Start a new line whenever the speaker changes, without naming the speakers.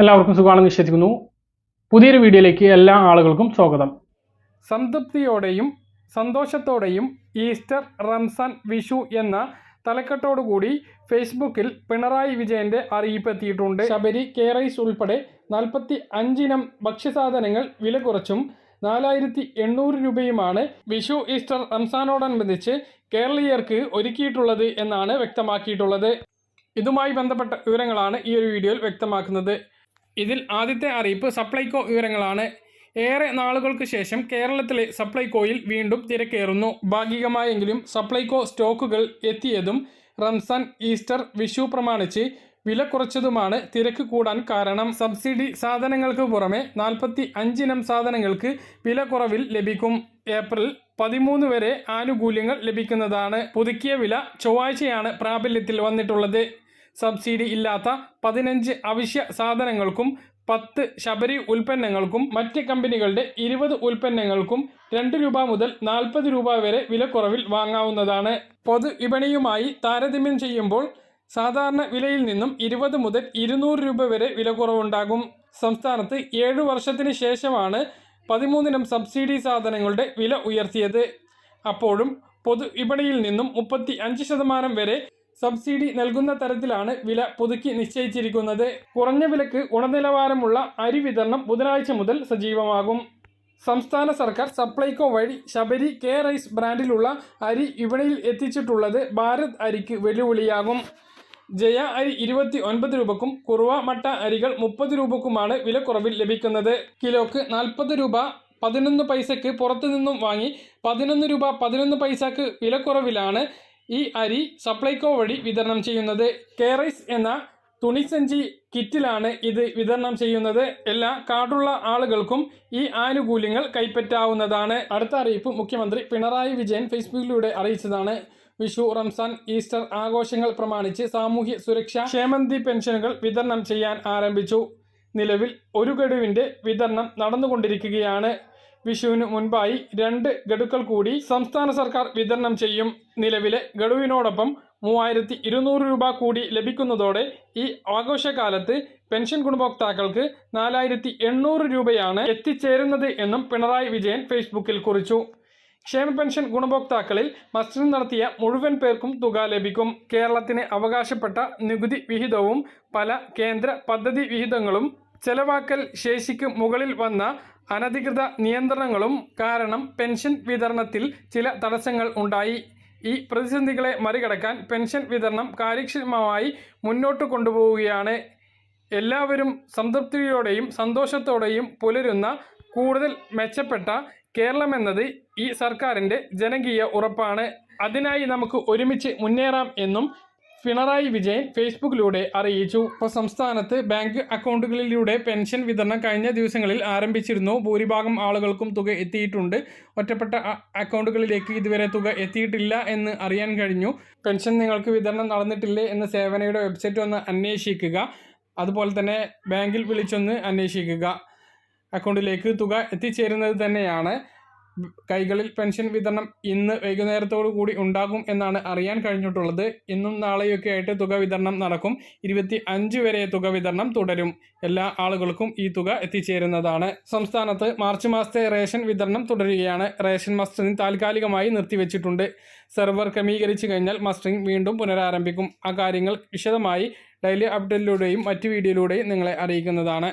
എല്ലാവർക്കും സുഖമാണെന്ന് വിശ്വസിക്കുന്നു. പുതിയൊരു വീഡിയോയിലേക്ക് എല്ലാ ആളുകൾക്കും സ്വാഗതം. സംതൃപ്തിയോടെയും സന്തോഷത്തോടെയും ഈസ്റ്റർ റംസാൻ വിഷു എന്ന തലക്കെട്ടോടുകൂടി ഫേസ്ബുക്കിൽ പിണറായി വിജയന്റെ അറിയിപ്പ് എത്തിയിട്ടുണ്ട്. ശബരി കേരൈസ് ഉൾപ്പെടെ നാൽപ്പത്തി അഞ്ചിനം ഭക്ഷ്യസാധനങ്ങൾ വില കുറച്ചും നാലായിരത്തി എണ്ണൂറ് രൂപയുമാണ് വിഷു ഈസ്റ്റർ റംസാനോടനുബന്ധിച്ച് കേരളീയർക്ക് ഒരുക്കിയിട്ടുള്ളത് എന്നാണ് വ്യക്തമാക്കിയിട്ടുള്ളത്. ഇതുമായി ബന്ധപ്പെട്ട വിവരങ്ങളാണ് ഈ ഒരു വീഡിയോയിൽ വ്യക്തമാക്കുന്നത്. ഇതിൽ ആദ്യത്തെ അറിയിപ്പ് സപ്ലൈകോ വിവരങ്ങളാണ്. ഏറെ നാളുകൾക്ക് ശേഷം കേരളത്തിലെ സപ്ലൈകോയിൽ വീണ്ടും തിരക്കേറുന്നു. ഭാഗികമായെങ്കിലും സപ്ലൈകോ സ്റ്റോക്കുകൾ എത്തിയതും റംസാൻ ഈസ്റ്റർ വിഷു പ്രമാണിച്ച് വില കുറച്ചതുമാണ് തിരക്ക് കൂടാൻ കാരണം. സബ്സിഡി സാധനങ്ങൾക്ക് പുറമെ നാൽപ്പത്തി അഞ്ചിനം സാധനങ്ങൾക്ക് വില കുറവിൽ ലഭിക്കും. ഏപ്രിൽ പതിമൂന്ന് വരെ ആനുകൂല്യങ്ങൾ ലഭിക്കുന്നതാണ്. പുതുക്കിയ വില ചൊവ്വാഴ്ചയാണ് പ്രാബല്യത്തിൽ വന്നിട്ടുള്ളത്. സബ്സിഡി ഇല്ലാത്ത പതിനഞ്ച് അവശ്യ സാധനങ്ങൾക്കും പത്ത് ശബരി ഉൽപ്പന്നങ്ങൾക്കും മറ്റ് കമ്പനികളുടെ ഇരുപത് ഉൽപ്പന്നങ്ങൾക്കും രണ്ട് രൂപ മുതൽ നാൽപ്പത് രൂപ വരെ വിലക്കുറവിൽ വാങ്ങാവുന്നതാണ്. പൊതു വിപണിയുമായി താരതമ്യം ചെയ്യുമ്പോൾ സാധാരണ വിലയിൽ നിന്നും ഇരുപത് മുതൽ ഇരുന്നൂറ് രൂപ വരെ വിലക്കുറവുണ്ടാകും. സംസ്ഥാനത്ത് ഏഴു വർഷത്തിന് ശേഷമാണ് പതിമൂന്നിനം സബ്സിഡി സാധനങ്ങളുടെ വില ഉയർത്തിയത്. അപ്പോഴും പൊതു വിപണിയിൽ നിന്നും മുപ്പത്തി അഞ്ച് ശതമാനം വരെ സബ്സിഡി നൽകുന്ന തരത്തിലാണ് വില പുതുക്കി നിശ്ചയിച്ചിരിക്കുന്നത്. കുറഞ്ഞ വിലക്ക് ഗുണനിലവാരമുള്ള അരി വിതരണം ബുധനാഴ്ച മുതൽ സജീവമാകും. സംസ്ഥാന സർക്കാർ സപ്ലൈകോ വഴി ശബരി കെ റൈസ് ബ്രാൻഡിലുള്ള അരി വിപണിയിൽ എത്തിച്ചിട്ടുള്ളത് ഭാരത് അരിക്ക് വെല്ലുവിളിയാകും. ജയ അരി ഇരുപത്തി ഒൻപത് രൂപക്കും കുറുവ മട്ട അരികൾ മുപ്പത് രൂപക്കുമാണ് വിലക്കുറവിൽ ലഭിക്കുന്നത്. കിലോക്ക് നാൽപ്പത് രൂപ പതിനൊന്ന് പൈസക്ക് പുറത്തു നിന്നും വാങ്ങി പതിനൊന്ന് രൂപ പതിനൊന്ന് പൈസക്ക് വിലക്കുറവിലാണ് ഈ അരി സപ്ലൈകോ വഴി വിതരണം ചെയ്യുന്നത്. കെയറൈസ് എന്ന തുണിസഞ്ചി കിറ്റിലാണ് ഇത് വിതരണം ചെയ്യുന്നത്. എല്ലാ കാർഡുള്ള ആളുകൾക്കും ഈ ആനുകൂല്യങ്ങൾ കൈപ്പറ്റാവുന്നതാണ്. അടുത്ത അറിയിപ്പ് മുഖ്യമന്ത്രി പിണറായി വിജയൻ ഫേസ്ബുക്കിലൂടെ അറിയിച്ചതാണ്. വിഷു റംസാൻ ഈസ്റ്റർ ആഘോഷങ്ങൾ പ്രമാണിച്ച് സാമൂഹ്യ സുരക്ഷാ ക്ഷേമന്തി പെൻഷനുകൾ വിതരണം ചെയ്യാൻ ആരംഭിച്ചു. നിലവിൽ ഒരു ഗഡുവിന്റെ വിതരണം നടന്നുകൊണ്ടിരിക്കുകയാണ്. വിഷുവിന് മുൻപായി രണ്ട് ഗഡുക്കൾ കൂടി സംസ്ഥാന സർക്കാർ വിതരണം ചെയ്യും. നിലവിലെ ഗഡുവിനോടൊപ്പം മൂവായിരത്തി ഇരുന്നൂറ് രൂപ കൂടി ലഭിക്കുന്നതോടെ ഈ ആഘോഷകാലത്ത് പെൻഷൻ ഗുണഭോക്താക്കൾക്ക് നാലായിരത്തി എണ്ണൂറ് രൂപയാണ് എത്തിച്ചേരുന്നത് എന്നും പിണറായി വിജയൻ ഫേസ്ബുക്കിൽ കുറിച്ചു. ക്ഷേമ പെൻഷൻ ഗുണഭോക്താക്കളിൽ മസ്റ്ററിംഗ് നടത്തിയ മുഴുവൻ പേർക്കും തുക ലഭിക്കും. കേരളത്തിന് അവകാശപ്പെട്ട നികുതി വിഹിതവും പല കേന്ദ്ര പദ്ധതി വിഹിതങ്ങളും ചെലവാക്കൽ ശേഷിക്ക് മുകളിൽ വന്ന അനധികൃത നിയന്ത്രണങ്ങളും കാരണം പെൻഷൻ വിതരണത്തിൽ ചില തടസ്സങ്ങൾ ഉണ്ടായി. ഈ പ്രതിസന്ധികളെ മറികടക്കാൻ പെൻഷൻ വിതരണം കാര്യക്ഷമമായി മുന്നോട്ട് കൊണ്ടുപോവുകയാണ്. എല്ലാവരും സംതൃപ്തിയോടെയും സന്തോഷത്തോടെയും പുലരുന്ന കൂടുതൽ മെച്ചപ്പെട്ട കേരളമെന്നത് ഈ സർക്കാരിന്റെ ജനകീയ ഉറപ്പാണ്. അതിനായി നമുക്ക് ഒരുമിച്ച് മുന്നേറാം എന്നും പിണറായി വിജയൻ ഫേസ്ബുക്കിലൂടെ അറിയിച്ചു. ഇപ്പോൾ സംസ്ഥാനത്ത് ബാങ്ക് അക്കൗണ്ടുകളിലൂടെ പെൻഷൻ വിതരണം കഴിഞ്ഞ ദിവസങ്ങളിൽ ആരംഭിച്ചിരുന്നു. ഭൂരിഭാഗം ആളുകൾക്കും തുക എത്തിയിട്ടുണ്ട്. ഒറ്റപ്പെട്ട അക്കൗണ്ടുകളിലേക്ക് ഇതുവരെ തുക എത്തിയിട്ടില്ല എന്ന് അറിയാൻ കഴിഞ്ഞു. പെൻഷൻ നിങ്ങൾക്ക് വിതരണം നടന്നിട്ടില്ലേ എന്ന് സേവനയുടെ വെബ്സൈറ്റ് ഒന്ന് അന്വേഷിക്കുക. അതുപോലെ തന്നെ ബാങ്കിൽ വിളിച്ചൊന്ന് അന്വേഷിക്കുക. അക്കൗണ്ടിലേക്ക് തുക എത്തിച്ചേരുന്നത് തന്നെയാണ്. കൈകളിൽ പെൻഷൻ വിതരണം ഇന്ന് വൈകുന്നേരത്തോടു കൂടി ഉണ്ടാകും എന്നാണ് അറിയാൻ കഴിഞ്ഞിട്ടുള്ളത്. ഇന്നും നാളെയൊക്കെ ആയിട്ട് തുക വിതരണം നടക്കും. ഇരുപത്തി അഞ്ച് വരെ തുക വിതരണം തുടരും. എല്ലാ ആളുകൾക്കും ഈ തുക എത്തിച്ചേരുന്നതാണ്. സംസ്ഥാനത്ത് മാർച്ച് മാസത്തെ റേഷൻ വിതരണം തുടരുകയാണ്. റേഷൻ മസ്റ്ററിംഗ് താൽക്കാലികമായി നിർത്തിവെച്ചിട്ടുണ്ട്. സെർവർ ക്രമീകരിച്ചു കഴിഞ്ഞാൽ മസ്റ്ററിംഗ് വീണ്ടും പുനരാരംഭിക്കും. ആ കാര്യങ്ങൾ വിശദമായി ഡെയിലി അപ്ഡേറ്റിലൂടെയും മറ്റ് വീഡിയോയിലൂടെയും നിങ്ങളെ അറിയിക്കുന്നതാണ്.